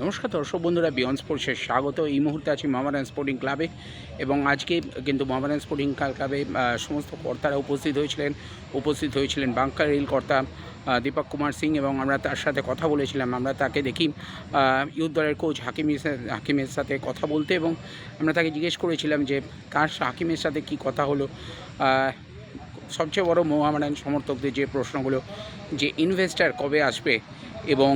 নমস্কার দর্শক বন্ধুরা বিয়ন্ড স্পোর্টসের স্বাগত। এই মুহূর্তে আছি মামারান স্পোর্টিং ক্লাবে এবং আজকে কিন্তু মামারান স্পোর্টিং ক্লাবে সমস্ত কর্তারা উপস্থিত হয়েছিলেন। উপস্থিত হয়েছিলেন বাংকার রেল কর্তা দীপক কুমার সিং এবং আমরা তার সাথে কথা বলেছিলাম। আমরা তাকে দেখি ইউথ দলের কোচ হাকিমের হাকিমের সাথে কথা বলতে এবং আমরা তাকে জিজ্ঞেস করেছিলাম যে, কার হাকিমের সাথে কি কথা হলো? সবচেয়ে বড় মোহামেডান সমর্থকদের যে প্রশ্নগুলো, যে ইনভেস্টার কবে আসবে এবং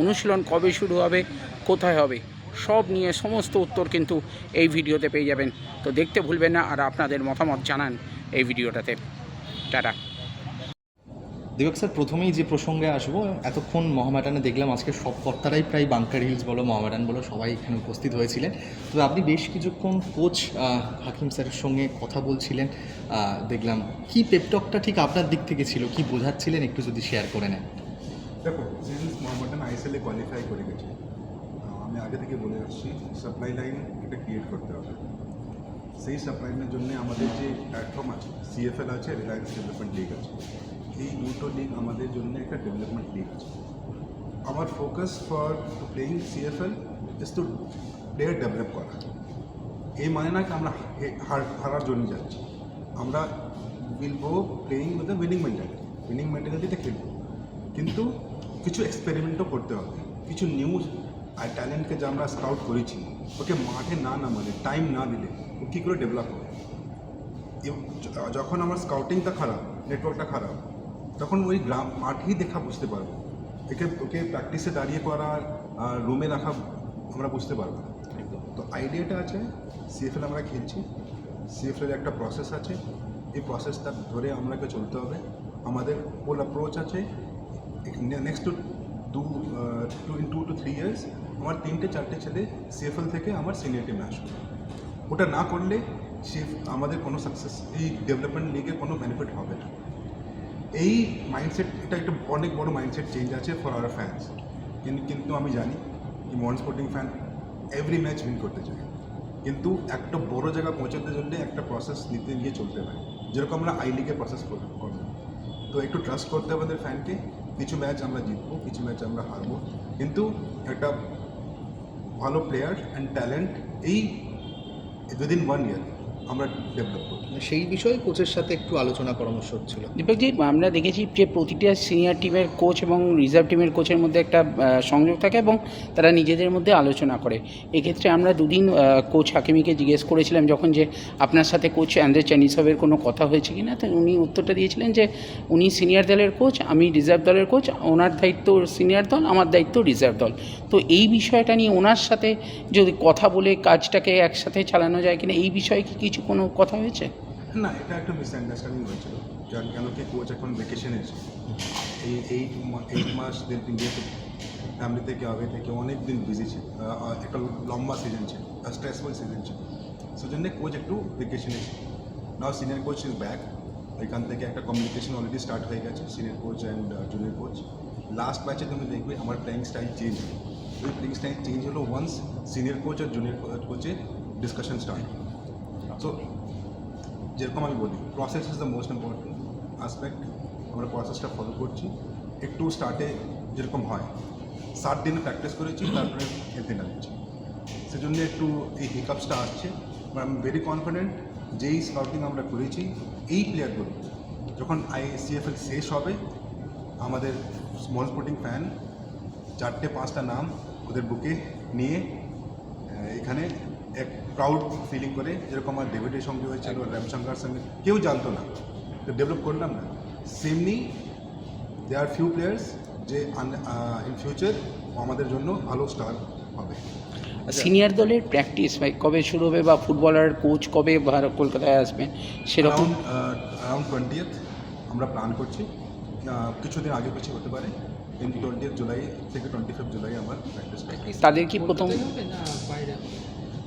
অনুশীলন কবে শুরু হবে, কোথায় হবে, সব নিয়ে সমস্ত উত্তর কিন্তু এই ভিডিওতে পেয়ে যাবেন। তো দেখতে ভুলবেন না আর আপনাদের মতামত জানান এই ভিডিওটাতে। টাটা। দীপক স্যার, প্রথমেই যে প্রসঙ্গে আসব, এতক্ষণ মহামেডানে দেখলাম আজকে সব কর্তারাই প্রায় বাংকার হিলস বলো, মহামেডান বলো, সবাই এখানে উপস্থিত হয়েছিলেন। তো আপনি বেশ কিছুক্ষণ কোচ হাকিম স্যারের সঙ্গে কথা বলছিলেন। দেখলাম কি পেপটকটা ঠিক আপনার দিক থেকে ছিল, কি বোঝাচ্ছিলেন, একটু যদি শেয়ার করে নেন। দেখো সিন্স মোহাম্মদান আইএসএলে কোয়ালিফাই করে গেছে। আমি আগে থেকে বলে আসছি সাপ্লাই লাইন এটা ক্রিয়েট করতে হবে। সেই সাপ্লাই লাইনের জন্য আমাদের যে প্ল্যাটফর্ম আছে সিএফএল আছে রিলায়েন্স ডেভেলপমেন্ট লিগ আছে। এই দুটো লিগ আমাদের জন্য একটা ডেভেলপমেন্ট লিগ আছে। আমার focus for playing CFL is to player develop করা। এই মানে না কি আমরা হারার জন্য যাচ্ছি। আমরা will go playing with the winning mentality winning মেন্টালিটিতে খেলব। কিন্তু কিছু এক্সপেরিমেন্টও করতে হবে। কিছু নিউ আর ট্যালেন্টকে যে আমরা স্কাউট করেছি ওকে মাঠে না নামালে টাইম না দিলে ও কী করে ডেভেলপ হবে? যখন আমার স্কাউটিংটা খারাপ নেটওয়ার্কটা খারাপ তখন ওই গ্রাম মাঠেই দেখা বুঝতে পারব। একে ওকে প্র্যাকটিসে দাঁড়িয়ে করা আর রুমে রাখা আমরা বুঝতে পারব। তো আইডিয়াটা আছে সিএফএল আমরা খেলছি সিএফএল একটা প্রসেস আছে। এই প্রসেসটা ধরে আমাকে চলতে হবে। আমাদের হোল অ্যাপ্রোচ আছে নেক্সট টু দু to in two to three years আমার তিনটে, চারটে ছেলে সিএফএল থেকে আমার সিনিয়র টিমে আসবে। ওটা না করলে সে আমাদের কোনো সাকসেস এই ডেভেলপমেন্ট লিগে কোনো বেনিফিট হবে না। এই মাইন্ডসেট এটা একটা অনেক বড় মাইন্ডসেট চেঞ্জ আছে ফর আওয়ার ফ্যান্স কিন্তু আমি জানি কি মন sporting fan every match win করতে চায়। কিন্তু একটা বড় জায়গা পৌঁছাতে জন্য একটা প্রসেস নিতে গিয়ে চলতে হয়। যেরকম আমরা আই লিগে প্রসেস করব তো একটু ট্রাস্ট করতে হবে আমাদের ফ্যানকে কিছু ম্যাচ আমরা জিতবো, কিছু ম্যাচ আমরা হারবো। কিন্তু একটা ভালো প্লেয়ার অ্যান্ড ট্যালেন্ট এই উইদিন ওয়ান ইয়ার আমরা ডেভেলপ করব। সেই বিষয়ে কোচের সাথে একটু আলোচনা পরামর্শ হচ্ছিল। দীপকজি আমরা দেখেছি যে প্রতিটা সিনিয়র টিমের কোচ এবং রিজার্ভ টিমের কোচের মধ্যে একটা সংযোগ থাকে এবং তারা নিজেদের মধ্যে আলোচনা করে। এক্ষেত্রে আমরা দুদিন কোচ হাকিমিকে জিজ্ঞেস করেছিলাম যখন যে আপনার সাথে কোচ অ্যান্ড্রে চানিসবের কোনো কথা হয়েছে কি না তো উনি উত্তরটা দিয়েছিলেন যে উনি সিনিয়র দলের কোচ আমি রিজার্ভ দলের কোচ ওনার দায়িত্ব সিনিয়র দল আমার দায়িত্ব রিজার্ভ দল। তো এই বিষয়টা নিয়ে ওনার সাথে যদি কথা বলে কাজটাকে একসাথে চালানো যায় কিনা এই বিষয়ে কি কিছু কোনো কথা হয়েছে? না, এটা একটা মিসআন্ডারস্ট্যান্ডিং হয়েছিল। যার কেন কি কোচ এখন ভেকেশনে আছে এই এইট এইট মাস দিন যেহেতু ফ্যামিলি থেকে আগে থেকে অনেক দিন বিজি ছিল একটা লম্বা সিজন ছিল স্ট্রেসফুল সিজন ছিল। সেজন্য কোচ একটু ভেকেশনে ছিল now senior coach is back এখান থেকে একটা কমিউনিকেশন অলরেডি স্টার্ট হয়ে গেছে senior coach and junior coach last ম্যাচে তুমি দেখবে আমার প্লেয়িং স্টাইল চেঞ্জ ওই প্লেয়িং স্টাইল চেঞ্জ হলো ওয়ান্স সিনিয়র কোচ আর জুনিয়র কোচের ডিসকাশন স্টার্ট সো যেরকম আমি বলি process is the most important aspect আমরা প্রসেসটা ফলো করছি। একটু স্টার্টে যেরকম হয়, সাত দিন প্র্যাকটিস করেছি, তারপরে খেলতে নামছি সেজন্য একটু এই হিকআপসটা আসছে। বাট আমি ভেরি কনফিডেন্ট যেই স্কাউটিং আমরা করেছি, এই প্লেয়ারগুলো যখন আই সিএফএল শেষ হবে, আমাদের স্মল স্পোর্টিং ফ্যান চারটে পাঁচটা নাম ওদের বুকে নিয়ে এখানে এক প্রাউড ফিলিং করে যেরকম আমার ডেভিডের সঙ্গে হয়েছিল রামশঙ্কর সঙ্গে কেউ জানতো না। তো ডেভেলপ করলাম না। সেমনি দে আর ফিউ প্লেয়ার্স যে ইন ফিউচার আমাদের জন্য ভালো স্টার হবে। সিনিয়র দলের প্র্যাকটিস ভাই কবে শুরু হবে বা ফুটবলার কোচ কবে কলকাতায় আসবেন? সেরকম? অ্যারাউন্ড টোয়েন্টিয়েথ আমরা প্ল্যান করছি। কিছুদিন আগে পিছিয়ে হতে পারে। টোয়েন্টি জুলাই থেকে টোয়েন্টি ফিফথ জুলাই আমার প্র্যাকটিস তাদের কি প্রথম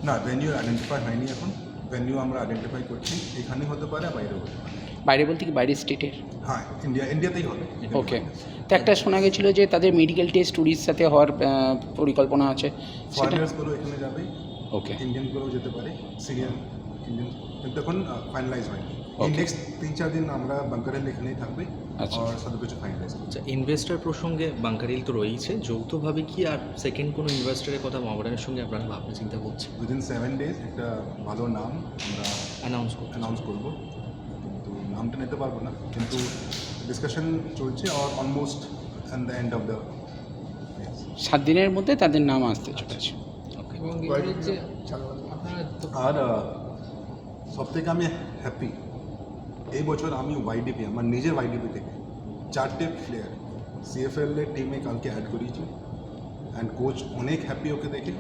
না ভেনিউ আইডেন্টিফাই হয়নি এখন। ভেনিউ আমরা আইডেন্টিফাই করছি। এখানে হতে পারে বাইরে হতে পারে। বাইরে বলতে কি বাইরের স্টেটের হ্যাঁ ইন্ডিয়া ইন্ডিয়াতেই হবে। ওকে তো একটা শোনা গেছিল যে তাদের মেডিকেল টেস্ট উড়িষ্যাতে হওয়ার পরিকল্পনা আছে। সেটা ফরেনার্সগুলো এখানে যাবে ওকে ইন্ডিয়ানগুলোও যেতে পারে। সিরিয়ান ইন্ডিয়ান কিন্তু এখন ফাইনালাইজ হয়নি. নেক্সট তিন চার দিন আমরা বাঙ্কারের এখানেই থাকবে আচ্ছা। আর সব কিছু ফাইনালাইজ আচ্ছা ইনভেস্টার প্রসঙ্গে বাংকারিল তো রয়েছে যৌথভাবে কি আর সেকেন্ড কোনো ইনভেস্টরের কথা মোহামেডানের সঙ্গে আপনারা ভাবনা চিন্তা করছেন? উইদিন সেভেন ডেজ একটা ভালো নাম আমরা অ্যানাউন্স করতে অ্যানাউন্স করব। কিন্তু নামটা নিতে পারব না। কিন্তু ডিসকাশন চলছে আর almost and the end of the সাত দিনের মধ্যে তাদের নাম আসতে চলেছে। তো আর সব থেকে আমি হ্যাপি এই বছর আমি ওয়াইডিপি আমার নিজের ওয়াইডিপি থেকে চারটে প্লেয়ার সিএফএল এর টিমে কালকে অ্যাড করিয়েছি অ্যান্ড কোচ অনেক হ্যাপি ওকে দেখে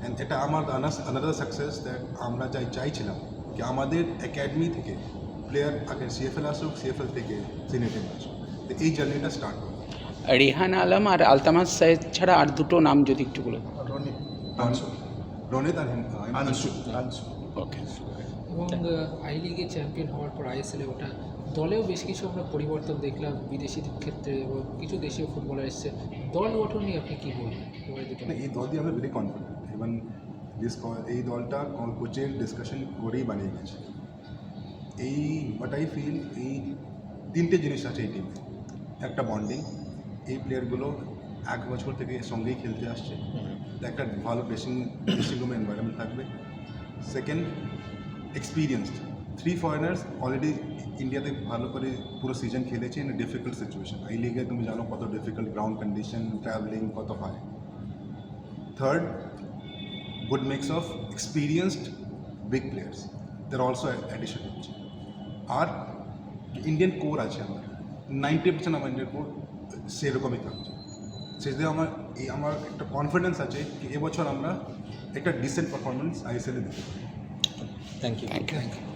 অ্যান্ড এটা আমার আনাদার সাকসেস দ্যাট আমরা যাই চাইছিলাম কি আমাদের একাডেমি থেকে প্লেয়ার আগে সিএফএল আসুক সিএফএল থেকে সিনিয়র টিম আসুক। তো এই জার্নিটা স্টার্ট হবে রেহান আলম আর আলতামাস সাহেব ছাড়া আর দুটো নাম যদি একটু বলে রনিত আর হিম- আংশু ওকে এবং আই লিগে চ্যাম্পিয়ন হওয়ার পর আইএসএলে ওটা দলেও বেশ কিছু আমরা পরিবর্তন দেখলাম বিদেশিদের ক্ষেত্রে এবং কিছু দেশীয় ফুটবলার এসছে। দল গঠন নিয়ে আপনি কী বলবেন? এই দল দিয়ে আমরা ভেরি কনফিডেন্ট ইভেন দিস এই দলটা কোচের ডিসকাশন করেই বানিয়ে গেছে এই বাট আই ফিল এই তিনটে জিনিস আছে এই টিমে একটা বন্ডিং এই প্লেয়ারগুলো এক বছর থেকে সঙ্গেই খেলতে আসছে। একটা ভালো ড্রেসিং ড্রেসিং রুমে এনভায়রনমেন্ট থাকবে। Second experienced three foreigners already ইন্ডিয়াতে ভালো করে পুরো সিজন খেলেছে ইন ডিফিকাল্ট সিচুয়েশন এই লিগে তুমি জানো কত ডিফিকাল্ট গ্রাউন্ড কন্ডিশন ট্রাভেলিং কত হয় third good mix of experienced big players there also addition হচ্ছে আর ইন্ডিয়ান কোর আছে আমার নাইনটি পার্সেন্ট আমার ইন্ডিয়ান কোর সেরকমই থাকছে সেটা আমার এই আমার একটা কনফিডেন্স আছে কি এবছর আমরা একটা ডিসেন্ট পারফরমেন্স আইএসএলে দিতে পারি থ্যাংক ইউ থ্যাংক ইউ